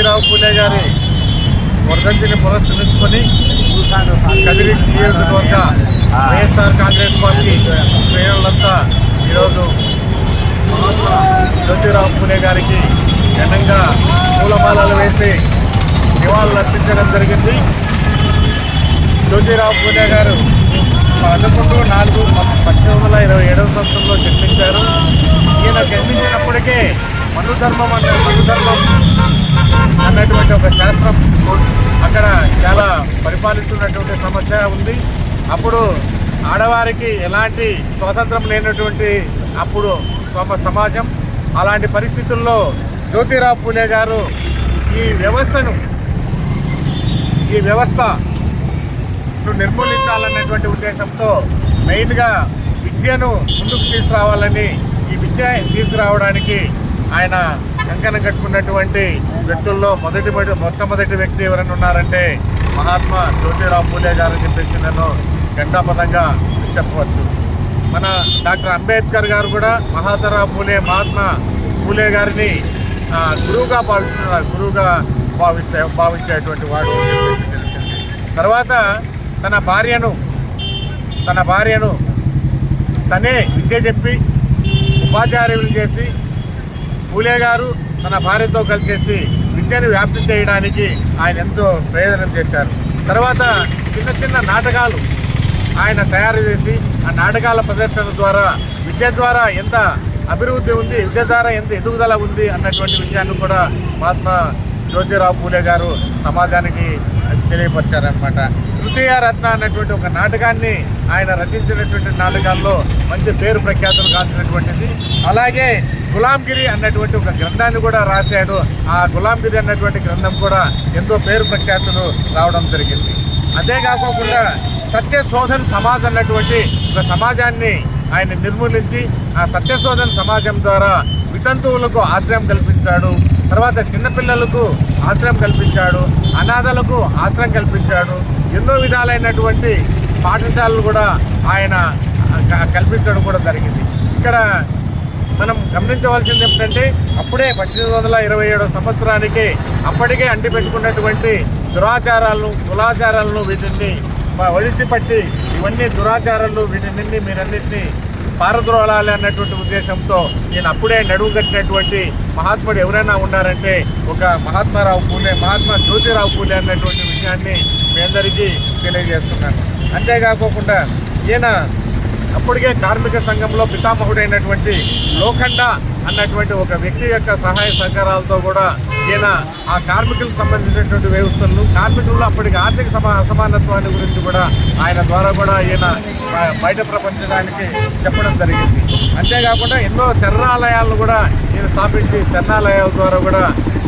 జ్యోతిరావు పూలే గారి వర్ధంతిని పురస్కరించుకొని కదిరి నియోజకవర్గ వైఎస్ఆర్ కాంగ్రెస్ పార్టీ శ్రేణులంతా ఈరోజు మహాత్మా జ్యోతిరావు పూలే గారికి ఘనంగా పూలమాలలు వేసి నివాళులు అర్పించడం జరిగింది. జ్యోతిరావు పూలే గారు పదకొండు నాలుగు పద్దెనిమిది వందల ఇరవై ఏడవ సంవత్సరంలో జన్మించారు. ఈయన జన్మించినప్పటికే మనుధర్మం అంటే మనుధర్మం అన్నటువంటి ఒక శాస్త్రం. అక్కడ చాలా పరిపాలిస్తున్నటువంటి సమస్య ఉంది. అప్పుడు ఆడవారికి ఎలాంటి స్వాతంత్రం లేనటువంటి అప్పుడు సమాజం అలాంటి పరిస్థితుల్లో జ్యోతిరావు పూలే గారు ఈ వ్యవస్థను ఈ వ్యవస్థ నిర్మూలించాలనేటువంటి ఉద్దేశంతో మెయిన్గా విద్యను ముందుకు తీసుకురావాలని ఈ విద్య తీసుకురావడానికి ఆయన కంకణం కట్టుకున్నటువంటి వ్యక్తుల్లో మొదటి మొట్టమొదటి వ్యక్తి ఎవరైనా ఉన్నారంటే మహాత్మా జ్యోతిరావు పూలే గారు అని చెప్పేసి నన్ను గంటాపదంగా చెప్పవచ్చు. మన డాక్టర్ అంబేద్కర్ గారు కూడా మహాతరావు పూలే మహాత్మా పూలే గారిని గురువుగా భావిస్తున్నారు గురువుగా భావిస్తే భావించేటువంటి వాడు తర్వాత తన భార్యను తన భార్యను తనే విద్య చెప్పి ఉపాధ్యాయులు చేసి పూలే గారు తన భార్యతో కలిసేసి విద్యను వ్యాప్తి చేయడానికి ఆయన ఎంతో ప్రయోజనం చేశారు. తర్వాత చిన్న చిన్న నాటకాలు ఆయన తయారు చేసి ఆ నాటకాల ప్రదర్శన ద్వారా విద్య ద్వారా ఎంత అభివృద్ధి ఉంది విద్య ద్వారా ఎంత ఎదుగుదల ఉంది అన్నటువంటి విషయాన్ని కూడా మహాత్మా జ్యోతిరావు పూలే గారు సమాజానికి తెలియపరిచారనమాట తృతీయ రత్న అన్నటువంటి ఒక నాటకాన్ని ఆయన రచించినటువంటి నాటకాల్లో మంచి పేరు ప్రఖ్యాతులు కాల్చినటువంటిది అలాగే గులాంగిరి అన్నటువంటి ఒక గ్రంథాన్ని కూడా రాశాడు. ఆ గులాంగిరి అన్నటువంటి గ్రంథం కూడా ఎంతో పేరు ప్రఖ్యాతులు రావడం జరిగింది. అంతేకాకుండా సత్యశోధన్ సమాజ్ అన్నటువంటి ఒక సమాజాన్ని ఆయన నిర్మూలించి ఆ సత్యశోధన్ సమాజం ద్వారా వితంతువులకు ఆశ్రయం కల్పించాడు. తర్వాత చిన్నపిల్లలకు ఆశ్రయం కల్పించాడు అనాథలకు ఆశ్రయం కల్పించాడు ఎన్నో విధాలైనటువంటి పాఠశాలలు కూడా ఆయన క- కల్పించడం కూడా జరిగింది. ఇక్కడ మనం గమనించవలసింది ఏమిటంటే అప్పుడే పద్దెనిమిది వందల ఇరవై ఏడో సంవత్సరానికి అప్పటికే అంటి పెట్టుకున్నటువంటి దురాచారాలను కులాచారాలను వీటిని ఒడిసిపట్టి పట్టి ఇవన్నీ దురాచారాలు వీటిని మీరన్నింటినీ పారద్రోలాలి అన్నటువంటి ఉద్దేశంతో నేను అప్పుడే నడువు కట్టినటువంటి మహాత్ముడు ఎవరైనా ఉన్నారంటే ఒక మహాత్మారావు పూలే మహాత్మా జ్యోతిరావు పూలే అన్నటువంటి విషయాన్ని మీ అందరికీ తెలియజేస్తున్నాను. అంతేకాకుండా ఈయన అప్పటికే కార్మిక సంఘంలో పితామహుడైనటువంటి లోఖండ అన్నటువంటి ఒక వ్యక్తి యొక్క సహాయ సహకారాలతో కూడా ఈయన ఆ కార్మికులకు సంబంధించినటువంటి వ్యవస్థలు కార్మికుల్లో అప్పటికి ఆర్థిక సమా అసమానత్వాన్ని గురించి కూడా ఆయన ద్వారా కూడా ఈయన బయట ప్రపంచడానికి చెప్పడం జరిగింది. అంతేకాకుండా ఎన్నో శరణాలయాలను కూడా ఈయన స్థాపించి శరణాలయాల ద్వారా కూడా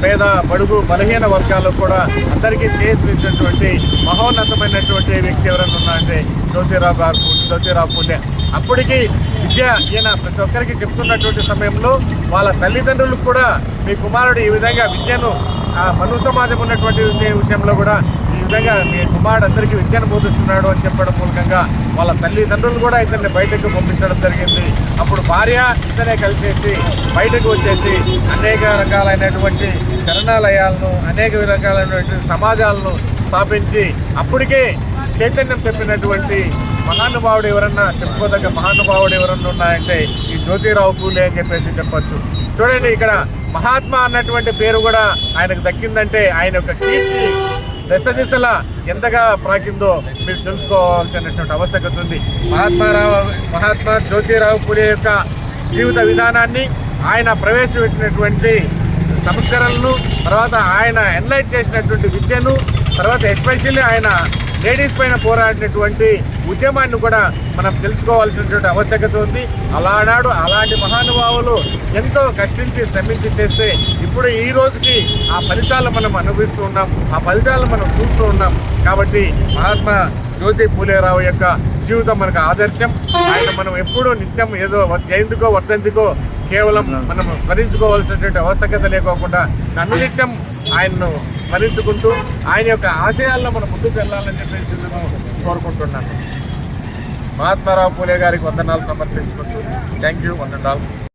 పేద బడుగు బలహీన వర్గాలకు కూడా అందరికీ చేయించినటువంటి మహోన్నతమైనటువంటి వ్యక్తి ఎవరైనా ఉన్నారంటే జ్యోతిరావు గారు జ్యోతిరావు పూలే అప్పటికి విద్య ఈయన ప్రతి ఒక్కరికి చెప్తున్నటువంటి సమయంలో వాళ్ళ తల్లిదండ్రులకు కూడా మీ కుమారుడు ఈ విధంగా విద్యను ఆ మను సమాజం ఉన్నటువంటి విషయంలో కూడా ఈ విధంగా మీ కుమారుడు అందరికీ విద్యను బోధిస్తున్నాడు అని చెప్పడం మూలకంగా వాళ్ళ తల్లిదండ్రులు కూడా ఇతన్ని బయటకు పంపించడం జరిగింది. అప్పుడు భార్య ఇతనే కలిసేసి బయటకు వచ్చేసి అనేక రకాలైనటువంటి శరణాలయాలను అనేక రకాలైనటువంటి సమాజాలను స్థాపించి అప్పటికే చైతన్యం తెప్పినటువంటి మహానుభావుడు ఎవరన్నా చెప్పుకోదగ్గ మహానుభావుడు ఎవరన్నా ఉన్నాయంటే ఈ జ్యోతిరావు పూలే అని చెప్పేసి చెప్పొచ్చు. చూడండి ఇక్కడ మహాత్మా అన్నటువంటి పేరు కూడా ఆయనకు దక్కిందంటే ఆయన యొక్క కీర్తి దశ దిశల ఎంతగా ప్రాకిందో మీరు తెలుసుకోవాల్సినటువంటి ఆవశ్యకత ఉంది. మహాత్మారావు మహాత్మా జ్యోతిరావు పూలే యొక్క జీవిత విధానాన్ని ఆయన ప్రవేశపెట్టినటువంటి సంస్కరణలు తర్వాత ఆయన ఎన్లైట్ చేసినటువంటి విద్యను తర్వాత ఎస్పెషల్లీ ఆయన లేడీస్ పైన పోరాడినటువంటి ఉద్యమాన్ని కూడా మనం తెలుసుకోవాల్సినటువంటి ఆవశ్యకత ఉంది. అలానాడు అలాంటి మహానుభావులు ఎంతో కష్టించి శ్రమించి చేస్తే ఇప్పుడు ఈ రోజుకి ఆ ఫలితాలు మనం అనుభవిస్తూ ఉన్నాం. ఆ ఫలితాలు మనం చూస్తూ ఉన్నాం. కాబట్టి మహాత్మా జ్యోతి పూలేరావు యొక్క జీవితం మనకు ఆదర్శం. ఆయన మనం ఎప్పుడూ నిత్యం ఏదో జయంతికో వర్ధంతికో కేవలం మనం స్మరించుకోవాల్సినటువంటి ఆవశ్యకత లేకోకుండా అనునిత్యం ఆయన్ను స్మరించుకుంటూ ఆయన యొక్క ఆశయాల్లో మనం ముందుకు వెళ్ళాలని చెప్పేసి నేను కోరుకుంటున్నాను. మహాత్మారావు పూలే గారికి వందనాలు సమర్పించుకుంటూ థ్యాంక్ యూ వందనాలు.